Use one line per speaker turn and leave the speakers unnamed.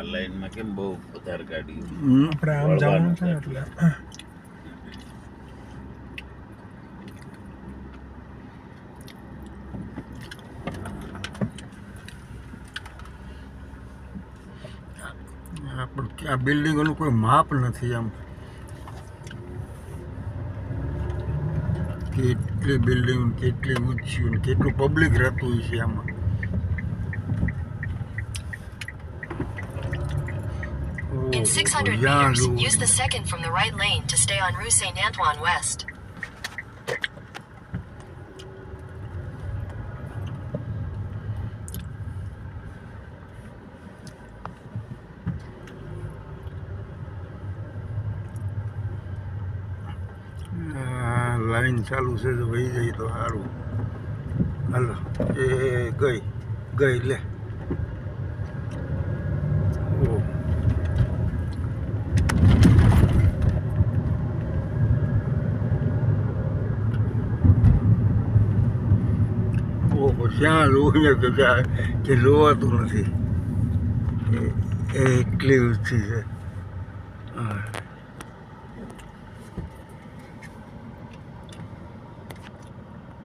આ લાઈનમાં કેમ બહુ વધારે ગાડી
આપણે આમ જવાનું છે. એટલે.
આ બિલ્ડિંગોનું કોઈ માપ નથી આમ. કેટલી બિલ્ડિંગ કેટલી ઊંચી કેટલું પબ્લિક રહેતું હોય છે આમાં.
In
ઓહો,
600
ત્યાં
meters,
જુઓ.
use the second from the right lane to stay on Rue Saint Antoine West.
આ લાઈન ચાલુ છે તો વહી જાય તો સારું હાલો એ ગઈ ગઈ લે ઓહ. ક્યાં લોહીને તો કે લોવાતું નથી. એટલી વૃત્તિ છે. હા.